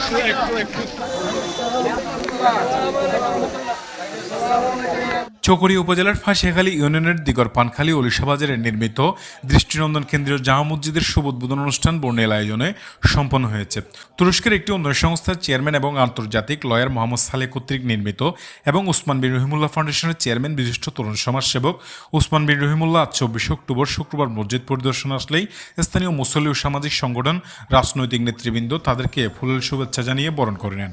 একটু একটু একটু চকরি উপজেলার ফাঁসিয়াখালী ইউনিয়নের দিগর পানখালী বাজারে নির্মিত দৃষ্টিনন্দন কেন্দ্রীয় জামা মসজিদের শুভ উদ্বোধন অনুষ্ঠান বর্ণিল আয়োজনে সম্পন্ন হয়েছে। তুরস্কের একটি উন্নয়ন সংস্থার চেয়ারম্যান এবং আন্তর্জাতিক লয়ার মোহাম্মদ সালে কর্তৃক নির্মিত এবং উসমান বিন রহিমুল্লাহ ফাউন্ডেশনের চেয়ারম্যান, বিশিষ্ট তরুণ সমাজসেবক উসমান বিন রহিমুল্লাহ আজ চব্বিশে অক্টোবর শুক্রবার মসজিদ পরিদর্শন আসলেই স্থানীয় মুসল্লি ও সামাজিক সংগঠন, রাজনৈতিক নেতৃবৃন্দ তাদেরকে ফুলের শুভেচ্ছা জানিয়ে বরণ করে নেন।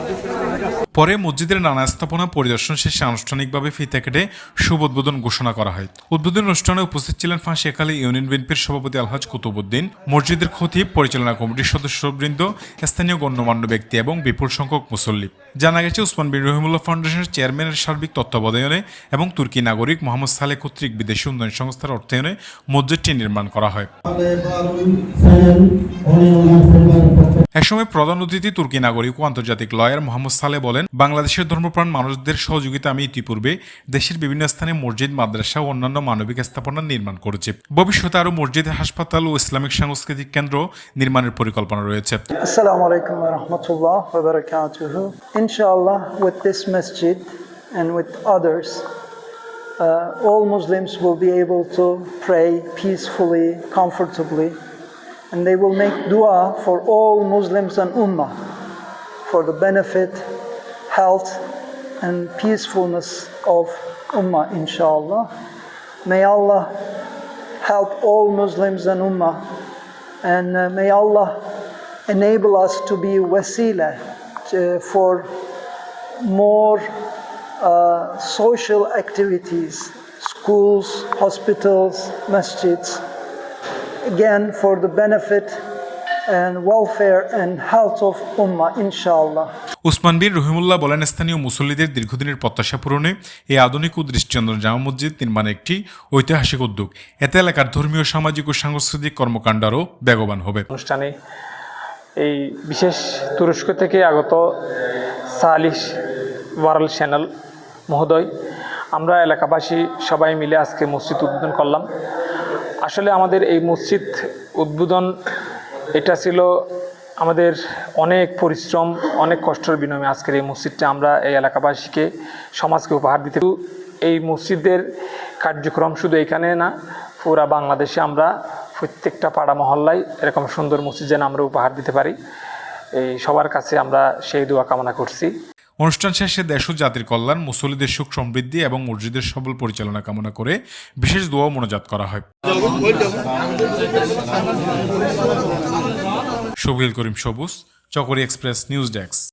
পরে মসজিদের নানা স্থাপনা পরিদর্শন শেষে আনুষ্ঠানিকভাবে ফিতা কেটে শুভ উদ্বোধন ঘোষণা করা হয়। উদ্বোধন অনুষ্ঠানে উপস্থিত ছিলেন ফাঁসি ফাঁসিয়াখালী ইউনিয়ন বিএনপির সভাপতি আলহাজ কুতুবুদ্দিন মসজিদের খতিব পরিচালনা কমিটির সদস্যবৃন্দ, স্থানীয় গণ্যমান্য ব্যক্তি এবং বিপুল সংখ্যক মুসল্লি। জানা গেছে, উসমান বিন রহিমুল্লাহ ফাউন্ডেশনের চেয়ারম্যানের সার্বিক তত্ত্বাবধানে এবং তুর্কি নাগরিক মোহাম্মদ সালে কর্তৃক বিদেশি উন্নয়ন সংস্থার অর্থায়নে মসজিদটি নির্মাণ করা হয়। একসময় প্রধান অতিথি তুর্কি নাগরিক ও আন্তর্জাতিক লয়ার মেয়র মোহাম্মদ সালেহ বলেন বাংলাদেশের ধর্মপ্রাণ মানুষদের সহযোগিতা আমি ইতিপূর্বে দেশের বিভিন্ন স্থানে মসজিদ মাদ্রাসা ও অন্যান্য মানবিক স্থাপনা নির্মাণ করেছে। ভবিষ্যতে আরও মসজিদ হাসপাতাল ও ইসলামিক সাংস্কৃতিক কেন্দ্র নির্মাণের পরিকল্পনা রয়েছে। ইনশাআল্লাহ with this masjid and with others Uh, all Muslims will be able to pray peacefully, comfortably, and they will make dua for all Muslims and Ummah. For the benefit, health, and peacefulness of Ummah, inshallah. May Allah help all Muslims and Ummah, and uh, may Allah enable us to be wasila to, for more uh, social activities, schools, hospitals, masjids, again for the benefit Usman bin Rahimullah বলেন স্থানীয় মুসল্লিদের দীর্ঘদিনের প্রত্যাশা পূরণে এই আধুনিক ও দৃষ্টিচন্দ্র জামা মসজিদ নির্মাণ একটি ঐতিহাসিক উদ্যোগ। এতে এলাকার ধর্মীয় সামাজিক ও সাংস্কৃতিক কর্মকাণ্ড আরও বেগবান হবে। অনুষ্ঠানে এই বিশেষ তুরস্ক থেকে আগত সালিশ ওয়ারাল চ্যানেল মহোদয় আমরা এলাকাবাসী সবাই মিলে আজকে মসজিদ উদ্বোধন করলাম। আসলে আমাদের এই মসজিদ উদ্বোধন এটা ছিল আমাদের অনেক পরিশ্রম, অনেক কষ্টের বিনিময়ে আজকের এই মসজিদটা আমরা এই এলাকাবাসীকে, সমাজকে উপহার দিতে এই মসজিদের কার্যক্রম শুধু এখানে না, পুরা বাংলাদেশে আমরা প্রত্যেকটা পাড়া মহল্লায় এরকম সুন্দর মসজিদ যেন আমরা উপহার দিতে পারি। এই সবার কাছে আমরা সেই দোয়া কামনা করছি। অনুষ্ঠান শেষে দেশ ও জাতির কল্যাণ মুসলিদের সুখ সমৃদ্ধি এবং মসজিদের সবল পরিচালনা কামনা করে বিশেষ দোয়া মনোজাত করা হয়। শফিল করিম সবুজ, চকরি এক্সপ্রেস, নিউজ ডেস্ক।